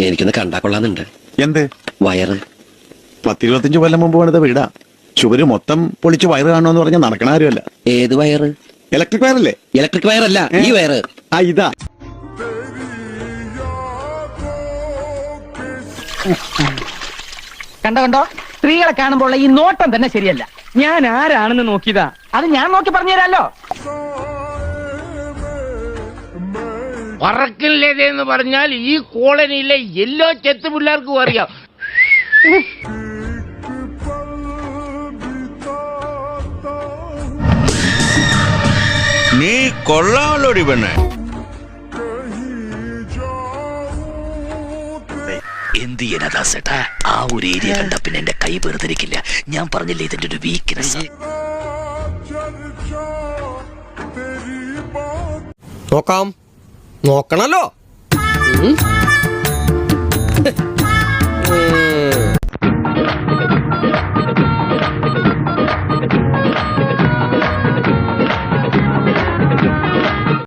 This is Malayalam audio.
എനിക്കൊന്ന് കണ്ടാ കൊള്ളാന്നുണ്ട് എന്ത്? വയറ്. പത്തിരുപത്തഞ്ച് കൊല്ലം മുമ്പ് പണിത വീടാ. ചുവര് മൊത്തം പൊളിച്ച് വയറ് കാണുമെന്ന് പറഞ്ഞാൽ നടക്കണ കാര്യമല്ല. ഏത് വയറ്? ഇലക്ട്രിക് വയറല്ലേ ഇലക്ട്രിക് വയറല്ല ഈ വയറ്. ആ ഇതാ. കണ്ടോ കണ്ടോ? സ്ത്രീകളെ കാണുമ്പോൾ ഈ നോട്ടം തന്നെ ശരിയല്ല. ഞാൻ ആരാണെന്ന് നോക്കിയതാ. അത് ഞാൻ നോക്കി പറഞ്ഞുതരാലോ. പറക്കില്ലതെന്ന് പറഞ്ഞാൽ ഈ കോളനിയിലെ എല്ലാ ചെത്ത് പിള്ളേർക്കും അറിയാം. നീ കൊള്ളാമല്ലോടി പെണ്ണെ. എന്ത് ചെയ്യാനാ ദാസേട്ടാ? ആ ഒരു ഏരിയ കണ്ട പിന്നെ എന്റെ കൈ വേർതിരിക്കില്ല. ഞാൻ പറഞ്ഞില്ലേ ഇതിന്റെ ഒരു വീക്ക്നെസ് നോക്കാം. നോക്കണല്ലോ.